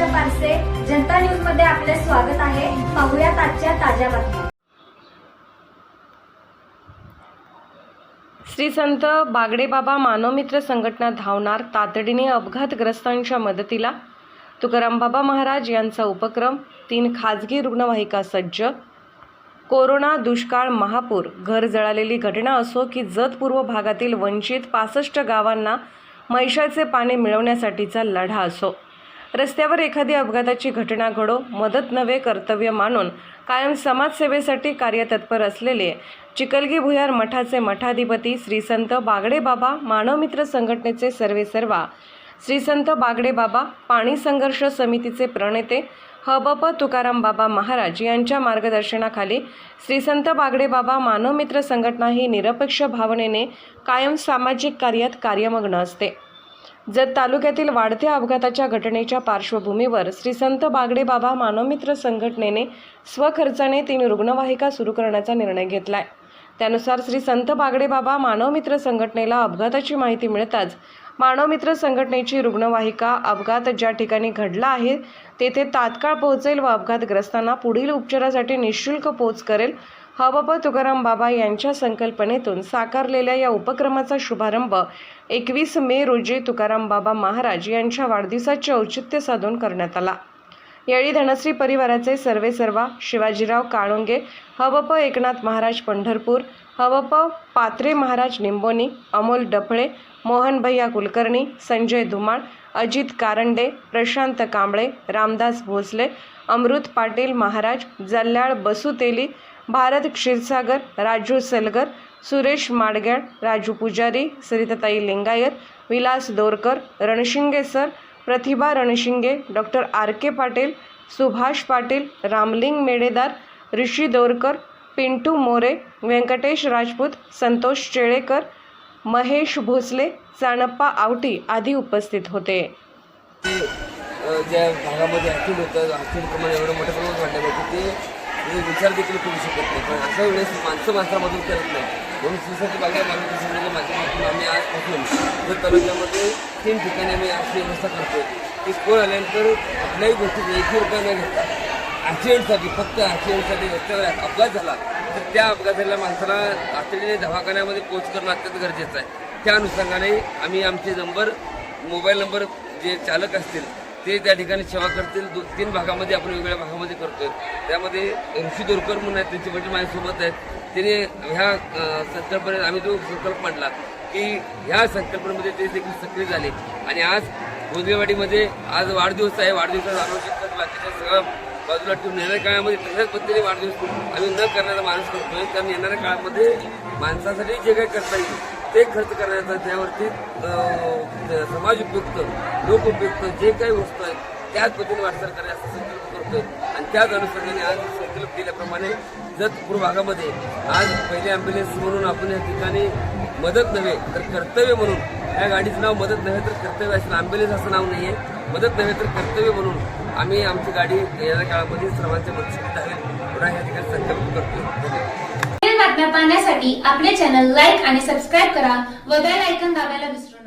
आरसे जनता न्यूजमध्ये आपले स्वागत आहे. पाहुयात आजच्या ताज्या बातम्या. श्री संत बागडेबाबा मानवमित्र संघटना धावणार तातडीने अपघातग्रस्तांच्या मदतीला तुकारामबाबा महाराज यांचा उपक्रम तीन खाजगी रुग्णवाहिका सज्ज कोरोना दुष्काळ महापूर घर जळालेली घटना असो की जतपूर्व भागातील वंचित पासष्ट गावांना मैशाचे पाणी मिळवण्यासाठीचा लढा असो. रस्त्यावर एखादी अपघाताची घटना घडो मदत नव्हे कर्तव्य मानून कायम समाजसेवेसाठी कार्यतत्पर असलेले चिकलगी भुयार मठाचे मठाधिपती श्री संत बागडे बाबा मानवमित्र संघटनेचे सर्वेसर्वा श्री संत बागडे बाबा पाणी संघर्ष समितीचे प्रणेते हबप तुकाराम बाबा महाराज यांच्या मार्गदर्शनाखाली श्री संत बागडे बाबा मानवमित्र संघटना ही निरपेक्ष भावनेने कायम सामाजिक कार्यात कार्यमग्न असते. जत तालुक्यातील वाढत्या अपघाताच्या घटनेच्या पार्श्वभूमीवर श्री संत बागडे बाबा मानवमित्र संघटनेने स्वखर्चाने तीन रुग्णवाहिका सुरू करण्याचा निर्णय घेतला आहे त्यानुसार श्री संत बागडे बाबा मानवमित्र संघटनेला अपघाताची माहिती मिळताच मानवमित्र संघटनेची रुग्णवाहिका अपघात ज्या ठिकाणी घडला आहे तेथे तात्काळ पोहोचेल व अपघातग्रस्तांना पुढील उपचारासाठी निशुल्क पोच करेल हबप तुकाराम बाबा यांच्या संकल्पनेतून साकारलेल्या या उपक्रमाचा शुभारंभ एकवीस मे रोजी तुकाराम बाबा महाराज यांच्या वाढदिवसाचे औचित्य साधून करण्यात आला. यावेळी धनश्री परिवाराचे सर्वे सर्वा शिवाजीराव काळुंगे हवप एकनाथ महाराज पंढरपूर हवप पात्रे महाराज निंबोनी अमोल डफळे मोहन भैया कुलकर्णी संजय धुमाळ अजित कारंडे प्रशांत कांबळे रामदास भोसले अमृत Patil Maharaj जल्ल्याळ बसुतेली Bharat Kshirsagar Raju Salgar Suresh Madgad Raju Pujari सरिताताई Lingayat Vilas Dorkar Ranshinge sir Pratibha Ranshinge doctor R K Patil Subhash Patil Ramling Mededar Rishi Dorkar Pintu More Vyankatesh Rajput Santosh Chelekar Mahesh Bhosale Chanappa Awati आदी उपस्थित होते. ज्या भागामध्ये ॲक्सिडेंट होतं ॲक्सिडेंट प्रमाण एवढं मोठ्या प्रमाणात वाढलं जातं ते विचार देखील करू शकत नाही. पण अशा वेळेस माणसं माणसामधून करत नाही म्हणून श्रीसाठी बागा बांधण्याच्या संघाच्या माध्यमातून आम्ही आजपासून जर तालुक्यामध्ये तीन ठिकाणी आम्ही अशी व्यवस्था करतो की कोण आल्यानंतर कुठल्याही गोष्टीत एकही रुपया न घेता ॲक्सिडेंटसाठी फक्त ॲक्सिडेंटसाठी रस्त्यावर अपघात झाला तर त्या अपघाताला माणसाला तातडीने दवाखान्यामध्ये पोच करणं अत्यंत गरजेचं आहे. त्या अनुषंगाने आम्ही आमचे नंबर मोबाईल नंबर जे चालक असतील ते त्या ठिकाणी सेवा करतील. दो तीन भागामध्ये आपण वेगवेगळ्या भागामध्ये करतोय. त्यामध्ये ऋषी दोरकर म्हणून आहेत त्यांचे वडील माझ्यासोबत आहेत. त्याने ह्या संकल्पनेत आम्ही जो संकल्प मांडला की ह्या संकल्पनेमध्ये ते देखील सक्रिय झाले. आणि आज गोंदिवाडीमध्ये आज वाढदिवस आहे. वाढदिवसाचं अनुषंगाने बाकीच्या सगळं बाजूला ठेवून येणाऱ्या काळामध्ये तशाच पद्धतीने वाढदिवस आम्ही न करण्याचा माणूस करतोय कारण येणाऱ्या काळामध्ये माणसासाठी जे काही करता येईल ते खर्च करण्याचा त्यावरती समाज उपयुक्त लोक उपयुक्त जे काही वस्तू आहेत त्याच पद्धतीने वाटचाल करण्याचा संकल्प करतोय. आणि त्याच अनुषंगाने आज संकल्प केल्याप्रमाणे जतपूर भागामध्ये आज पहिले ॲम्ब्युलन्स म्हणून आपण या ठिकाणी मदत नव्हे तर कर्तव्य म्हणून या गाडीचं नाव मदत नव्हे तर कर्तव्य असेल. ॲम्ब्युलन्स असं नाव नाही आहे मदत नव्हे तर कर्तव्य म्हणून आम्ही आमची गाडी येणाऱ्या काळामध्ये सर्वांच्या मदतीसाठी धावेल या ठिकाणी संकल्प करतो. बातम्या पाहण्यासाठी आपले चॅनल लाईक आणि सबस्क्राईब करा व बेल ऐकन दाबायला विसरू